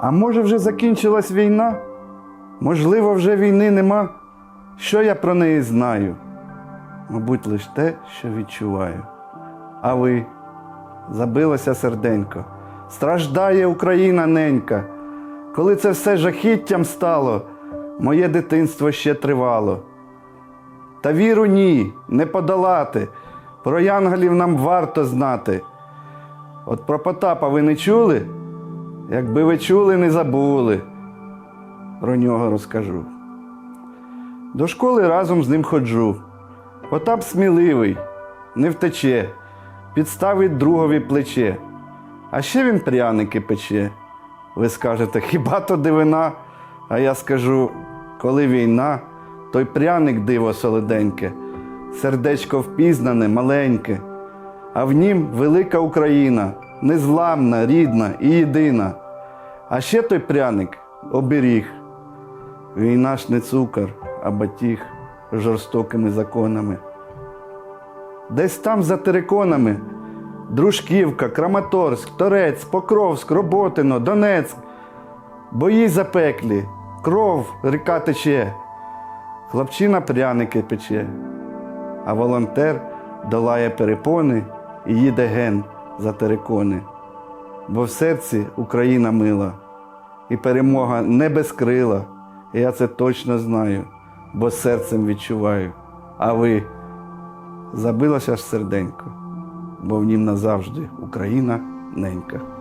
А може вже закінчилась війна? Можливо, вже війни нема. Що я про неї знаю? Мабуть, лише те, що відчуваю. А ви забилося серденько. Страждає Україна ненька. Коли це все жахіттям стало, моє дитинство ще тривало. Та віру ні, не подолати. Про янголів нам варто знати. От про Потапа ви не чули? Якби ви чули, не забули. Про нього розкажу. До школи разом з ним ходжу. Потап сміливий, не втече, підставить другові плече. А ще він пряники пече. Ви скажете, хіба то дивина? А я скажу, коли війна, той пряник диво солоденьке, сердечко впізнане, маленьке, а в нім велика Україна, незламна, рідна і єдина. А ще той пряник оберіг. Війна ж не цукор, а батіг жорстокими законами. Десь там за териконами Дружківка, Краматорськ, Торець, Покровськ, Роботино, Донецьк. Бої запеклі, кров ріка тече, хлопчина пряники пече, а волонтер долає перепони і їде ген за терикони. Бо в серці Україна мила, і перемога не без крила. І я це точно знаю, бо серцем відчуваю. А ви забилося ж серденько, бо в нім назавжди Україна ненька.